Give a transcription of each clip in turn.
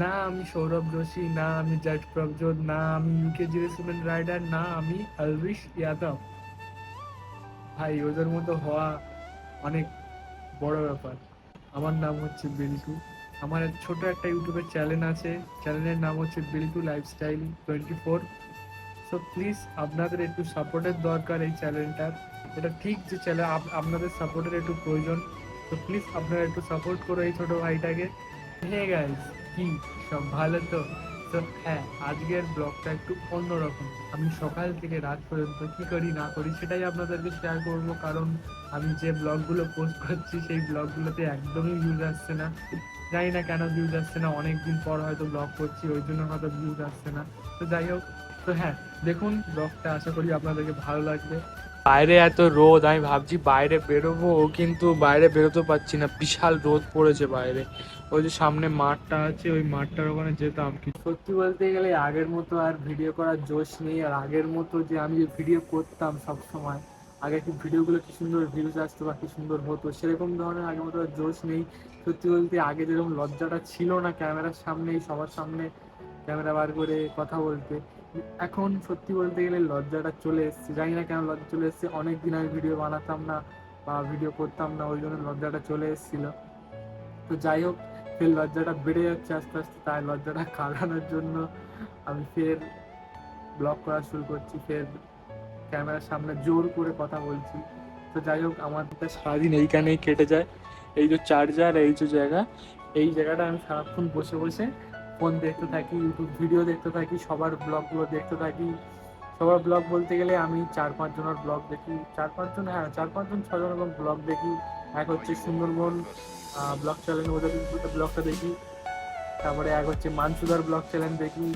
না আমি সৌরভ যোশী, না আমি জট প্রভজোত না আমি ইউকে জিরেসমেন্ট রাইডার না আমি অলভিশ ইয়াদব ভাই, ওদের মতো হওয়া অনেক বড় ব্যাপার। আমার নাম হচ্ছে বিল্টু আমার ছোট একটা ইউটিউবের চ্যানেল আছে। চ্যানেলের নাম হচ্ছে বিলকু lifestyle twenty four so please আপনাদের একটু সাপোর্টের দরকার এই চ্যানেলটার এটা ঠিক যে চ্যানেল আপনাদের সাপোর্টের একটু প্রয়োজন। তো প্লিজ আপনারা একটু সাপোর্ট করো এই ছোট ভাইটাকে। হে গাইস কি সব ভালো তো। তো হ্যাঁ আজকের ব্লগটা একটু অন্যরকম। আমি সকাল থেকে রাত পর্যন্ত কি করি, না করি সেটাই আপনাদেরকে শেয়ার করব। কারণ আমি যে ব্লগগুলো পোস্ট করছি, সেই ব্লগগুলোতে একদমই ভিউজ আসছে না। জানি না কেন ভিউজ আসছে না, অনেকদিন পর হয়তো ব্লগ করছি, ওই জন্য হয়তো ভিউজ আসছে না। তো যাই হোক, তো হ্যাঁ দেখুন ব্লগটা, আশা করি আপনাদেরকে ভালো লাগবে। বাইরে এত রোদ, আমি ভাবছি বাইরে বেরোবো, কিন্তু বাইরে বেরোতে পারছি না। বিশাল রোদ পড়েছে বাইরে। ওই যে সামনে মাঠটা আছে, ওই মাঠটার ওখানে যেতাম। সত্যি বলতে গেলে আগের মতো আর ভিডিও করার জোশ নেই, আর আগের মতো যে আমি যে ভিডিও করতাম সব সময় আগে কি ভিডিওগুলো কি সুন্দর ভিউজ আসতো বা কি সুন্দর হতো, সেরকম ধরনের আগের মতো আর জোশ নেই। সত্যি বলতে আগে যেরকম লজ্জাটা ছিল না, ক্যামেরার সামনেই, সবার সামনে ক্যামেরা বার করে কথা বলতে। এখন সত্যি বলতে গেলে লজ্জাটা চলে এসছে। জানি না কেন লজ্জা চলে এসছে। অনেক দিন আমি ভিডিও বানাতাম না বা ভিডিও করতাম না, ওই জন্য লজ্জাটা চলে এসেছিল। তো যাই হোক, ফের লজ্জাটা বেড়ে যাচ্ছে আস্তে আস্তে। তাই লজ্জাটা কাটানোর জন্য আমি ফের ব্লগ করা শুরু করছি। ফের ক্যামেরার সামনে জোর করে কথা বলছি। তো যাই হোক, আমার সারাদিন এইখানেই কেটে যায়। এই যে চার্জার, এই যে জায়গা, এই জায়গাটা আমি সারাক্ষণ বসে বসে ফোন দেখতে থাকি ইউটিউব ভিডিও দেখতে থাকি, সবার ব্লগগুলো দেখতে থাকি। সবার ব্লগ বলতে গেলে আমি চার পাঁচজনের ব্লগ দেখি। চার পাঁচজন হ্যাঁ চার পাঁচজন ছজন এবং ব্লগ দেখি। এক হচ্ছে সুন্দরবন ব্লগ চ্যানেল ওদের ব্লগটা দেখি। তারপরে এক হচ্ছে মানসুদার ব্লগ চ্যানেল দেখি।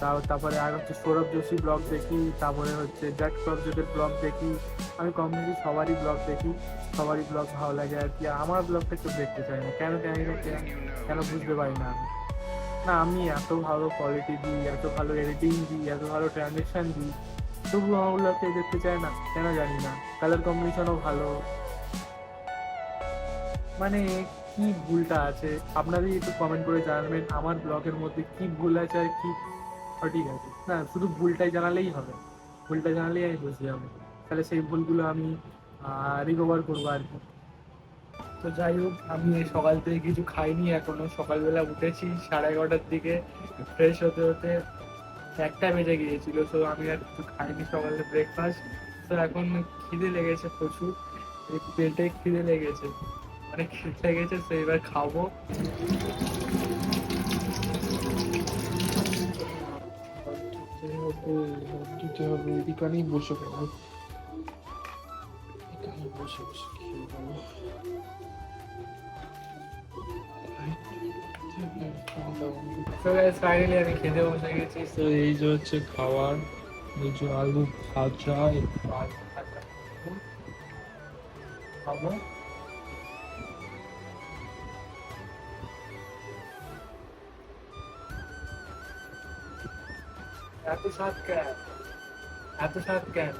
তারপরে আর হচ্ছে সৌরভ যোশী ব্লগ দেখি। তারপরে হচ্ছে জ্যাক প্রভজোতের ব্লগ দেখি। আমি কম বেশি সবারই ব্লগ দেখি। সবারই ব্লগ ভালো লাগে আর কি। আমার ব্লগটা কেউ দেখতে চাই না। কেন কেন- কেন বুঝতে পারি না আমি। না, আমি এত ভালো কোয়ালিটি দিই, এত ভালো এডিটিং দিই, এত ভালো ট্রানজেকশন দিই। তবু আমার ব্লগ কেউ দেখতে চায় না, কেন জানি না। কালার কম্বিনেশনও ভালো। মানে কি ভুলটা আছে? আপনারই একটু কমেন্ট করে জানাবেন, আমার ব্লগের মধ্যে কি ভুল আছে আর কি সঠিক আছে। না, শুধু ভুলটাই জানালেই হবে। ভুলটা জানালেই আমি বুঝতে যাব। তাহলে সেই ভুলগুলো আমি রিকভার করব আর কি। তো যাই হোক, আমি সকাল থেকে কিছু খাইনি, এখনও সকালবেলা উঠেছি, সাড়ে এগারোটার দিকে ফ্রেশ হতে হতে একটা বেজে গিয়েছিল তো আমি আর কিছু খাইনি সকালে ব্রেকফাস্ট তো এখন খিদে লেগেছে প্রচুর পেটে খিদে লেগেছে মানে খিদে লেগেছে তো এবার খাব। হবে এখানেই বসে বসে বসে খেয়ে নেব ফাইনালি খেতে বসে গেছি। তো এই যে হচ্ছে খাবার এই যে আলু ভাজা। খাব। এত স্বাদ কেন? এত স্বাদ কেন?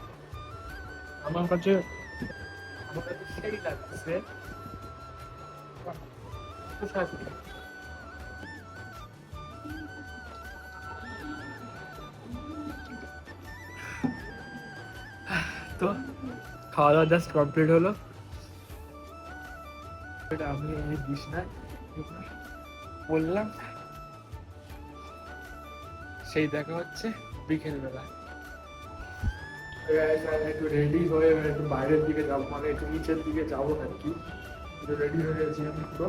আমার কাছে সেই লাগছে? তো খাওয়া দাওয়া জাস্ট কমপ্লিট হলো। এটা আমি এই বিছনায় বললাম সেই দেখা হচ্ছে বিকেল বেলা একটু রেডি হয়ে এবার একটু বাইরের দিকে যাব মানে একটু নিচের দিকে যাব আর কি একটু রেডি হয়ে গেছি আমি পুরো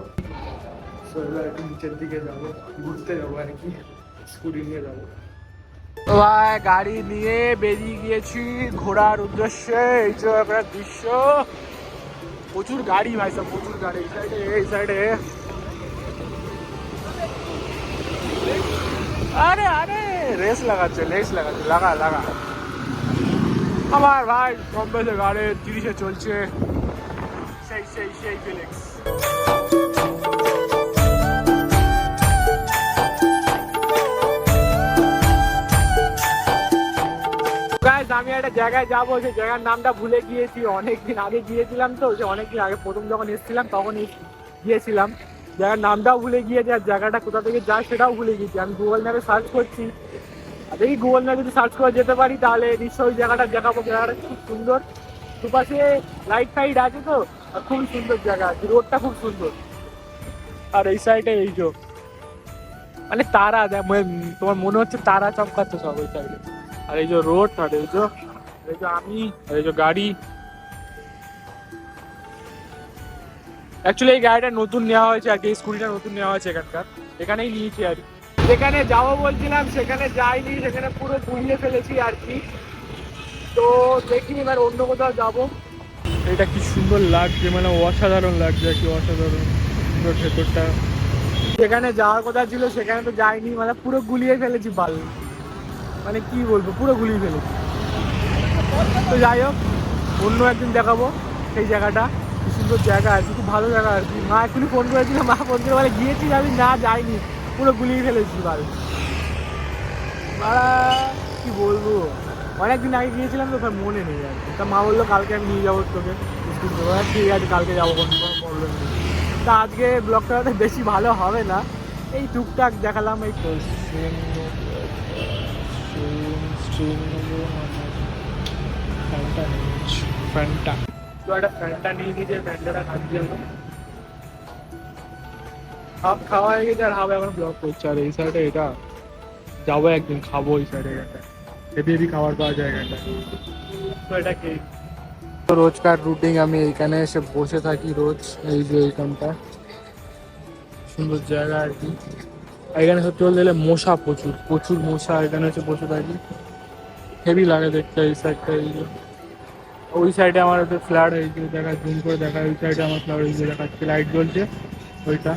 So, এবার একটু নিচের দিকে যাব ঘুরতে যাব আর কি স্কুটি নিয়ে যাব ভাই গাড়ি নিয়ে বেরিয়ে গিয়েছি ঘোরার উদ্দেশ্যে এই যে একটা দৃশ্য প্রচুর গাড়ি ভাই সব প্রচুর গাড়ি এই সাইডে এই সাইডে আরে আরে রেস লাগাচ্ছে রেস লাগাচ্ছে লাগা লাগা আমার ভাই বম্বেতে গাড়ি তিরিশে চলছে। সেই সেই সেই ফিলিংস আমি একটা জায়গায় যাব, সেই জায়গার নামটা ভুলে গিয়েছি। অনেকদিন আগে গিয়েছিলাম তো সে অনেকদিন আগে প্রথম যখন এসেছিলাম, তখনই গিয়েছিলাম। জায়গার নামটাও ভুলে গিয়েছি, আর জায়গাটা কোথা থেকে যায় সেটাও ভুলে গিয়েছি। আমি গুগল ম্যাপে সার্চ করছি। দেখি গুগল ম্যাপে যদি সার্চ করে যেতে পারি, তাহলে নিশ্চয়ই জায়গাটা দেখাবো। জায়গাটা খুব সুন্দর। দুপাশে লাইট ফাইট আছে তো, আর খুব সুন্দর জায়গা রোডটা খুব সুন্দর। আর এই সাইডে এই যে মানে তারা তোমার মনে হচ্ছে তারা চমকাচ্ছে সব ওই সাইডে আর এই যে রোড আর এই যে এই যে আমি, আর এই যে গাড়ি। অ্যাকচুয়ালি এই গাড়িটা নতুন নেওয়া হয়েছে আর কি, এই স্কুটিটা নতুন নেওয়া হয়েছে এখানকার। এখানেই নিয়েছি আর কি। যেখানে যাব বলছিলাম সেখানে যাইনি সেখানে পুরো ঘুরিয়ে ফেলেছি আর কি। তো দেখি এবার অন্য কোথাও যাব। এটা কি সুন্দর লাগছে মানে অসাধারণ লাগছে আর কি অসাধারণ ভেতরটা। যেখানে যাওয়ার কথা ছিল সেখানে তো যাইনি মানে পুরো গুলিয়ে ফেলেছি বাল। মানে কি বলব পুরো গুলিয়ে ফেলেছি। তো যাই হোক অন্য একদিন দেখাবো সেই জায়গাটা। সুন্দর জায়গা আর কি খুব ভালো জায়গা আর কি। মা এখনই ফোন করেছিল মা ফোন করে বলে গিয়েছি আমি না যাইনি। পুরো গুলিয়ে ফেলেছি বাল বাড়া, কি বলব? অনেকদিন আগে গিয়েছিলাম তো তার মনে নেই আর কি। তা মা বলল কালকে আমি নিয়ে যাব তোকে। স্কুল থেকে। ঠিক আছে কালকে যাব কোনো কোনো প্রবলেম নেই। তা আজকে ব্লগটা হয়তো বেশি ভালো হবে না। এই টুকটাক দেখালাম এই ফ্যানটা তো একটা ফ্যানটা নিয়ে গিয়েছে ফ্যানটা খাওয়ার জন্য হাফ খাওয়া হয়ে গেছে আর হাফ এখন ব্লগ করছে। আর এই সাইডে এটা। যাব একদিন খাব এই সাইডে এটা হেভি হেভি খাবার পাওয়া যায় এখানটা তো এটা কি? তো রোজকার রুটিন আমি এইখানে এসে বসে থাকি রোজ এই যে এইখানটা সুন্দর জায়গা আর কি। এখানে সত্যি বলতে গেলে মশা প্রচুর প্রচুর মশা। এখানে এসে বসে থাকি। হেভি লাগে দেখতে এই সাইডটা এই যে। ওই সাইডে আমার একটা ফ্ল্যাট হয়েছে দেখা জুম করে দেখা ওই সাইডে আমার ফ্ল্যাট হয়েছে দেখাচ্ছে লাইট জ্বলছে। ওইটা।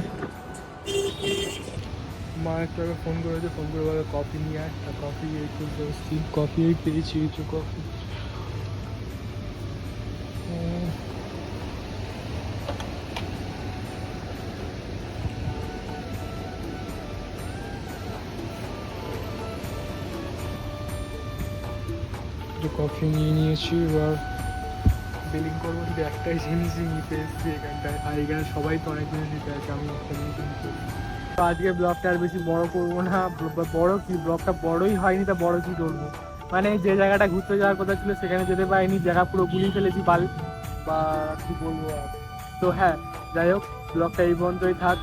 মা একটু আগে ফোন করেছে ফোন করে বলে কফি নিয়ে আয়। কফি এই এসেছি কফি এই পেয়েছি কিছু কফি কফি নিয়ে নিয়েছি, এবার বিলিং করব, শুধু একটাই জিনিসই নিতে এসেছি এখানটায়। আর এখানে সবাই তো অনেক জিনিস নিতে আছে আমি একটা জিনিস নিতে। তো আজকে ব্লগটা আর বেশি বড় করব না। বড় কি? ব্লগটা বড়ই হয়নি তা বড় কি করব? মানে যে জায়গাটা ঘুরতে যাওয়ার কথা ছিল সেখানে যেতে পারিনি, জায়গা পুরো গুলিয়ে ফেলেছি, বাল, বা কি বলব তো হ্যাঁ যাই হোক ব্লগটা এই পর্যন্তই থাক।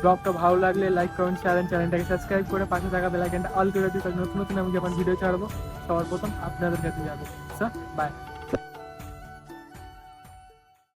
ব্লগটা ভালো লাগলে লাইক কমেন্ট শেয়ার এন্ড চ্যানেলটাকে সাবস্ক্রাইব করে পাশে থাকা বেলাইকেনটা অল করে দিই নতুন নতুন আমি যখন ভিডিও ছাড়বো, সবার প্রথম আপনাদের কাছে যাব। Sir by